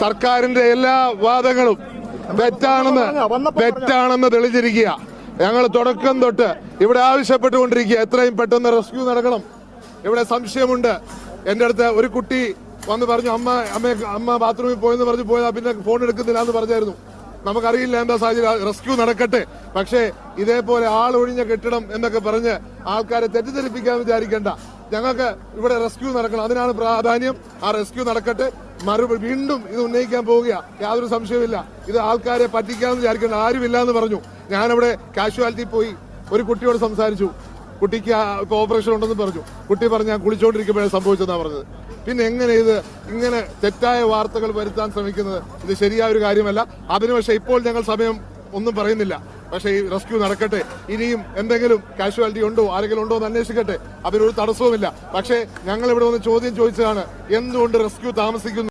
സർക്കാരിന്റെ എല്ലാ വാദങ്ങളും തെറ്റാണെന്ന് തെറ്റാണെന്ന് തെളിഞ്ഞിരിക്കുക. ഞങ്ങൾ തുടക്കം തൊട്ട് ഇവിടെ ആവശ്യപ്പെട്ടുകൊണ്ടിരിക്കുക. എത്രയും പെട്ടെന്ന് റെസ്ക്യൂ നടക്കണം. ഇവിടെ സംശയമുണ്ട്. എന്റെ അടുത്ത് ഒരു കുട്ടി വന്ന് പറഞ്ഞു അമ്മ അമ്മ അമ്മ ബാത്റൂമിൽ പോയെന്ന് പറഞ്ഞു പോയതാ പിന്നെ ഫോൺ എടുക്കുന്നില്ല എന്ന് പറഞ്ഞായിരുന്നു. നമുക്കറിയില്ല എന്താ സാഹചര്യം. റെസ്ക്യൂ നടക്കട്ടെ. പക്ഷേ ഇതേപോലെ ആളൊഴിഞ്ഞ കെട്ടിടം എന്നൊക്കെ പറഞ്ഞ് ആൾക്കാരെ തെറ്റിദ്ധരിപ്പിക്കാൻ വിചാരിക്കേണ്ട. ഞങ്ങൾക്ക് ഇവിടെ റെസ്ക്യൂ നടക്കണം. അതിനാണ് പ്രാധാന്യം. ആ റെസ്ക്യൂ നടക്കട്ടെ. മറുപടി വീണ്ടും ഇത് ഉന്നയിക്കാൻ പോവുകയാണ് യാതൊരു സംശയവുമില്ല. ഇത് ആൾക്കാരെ പറ്റിക്കാന്ന് വിചാരിക്കേണ്ട ആരുമില്ല എന്ന് പറഞ്ഞു. ഞാനവിടെ കാഷ്വാലിറ്റി പോയി ഒരു കുട്ടിയോട് സംസാരിച്ചു. കുട്ടിക്ക് ഇപ്പോൾ ഇപ്പൊ ഓപ്പറേഷൻ ഉണ്ടെന്ന് പറഞ്ഞു. കുട്ടി പറഞ്ഞു ഞാൻ കുളിച്ചോണ്ടിരിക്കുമ്പോഴേ സംഭവിച്ചെന്നാ പറഞ്ഞത്. പിന്നെ എങ്ങനെ ഇത് ഇങ്ങനെ തെറ്റായ വാർത്തകൾ വരുത്താൻ ശ്രമിക്കുന്നത്? ഇത് ശരിയായ ഒരു കാര്യമല്ല. അതിന് പക്ഷേ ഇപ്പോൾ ഞങ്ങൾ സമയം ഒന്നും പറയുന്നില്ല. പക്ഷേ ഈ റെസ്ക്യൂ നടക്കട്ടെ. ഇനിയും എന്തെങ്കിലും കാഷ്വാലിറ്റി ഉണ്ടോ? ആരെങ്കിലും ഉണ്ടോ എന്ന് അന്വേഷിക്കട്ടെ. അതിനൊരു തടസ്സവുമില്ല. പക്ഷേ ഞങ്ങൾ ഇവിടെ വന്ന് ചോദ്യം ചോദിച്ചതാണ്. എന്തുകൊണ്ട് റെസ്ക്യൂ താമസിക്കുന്നു?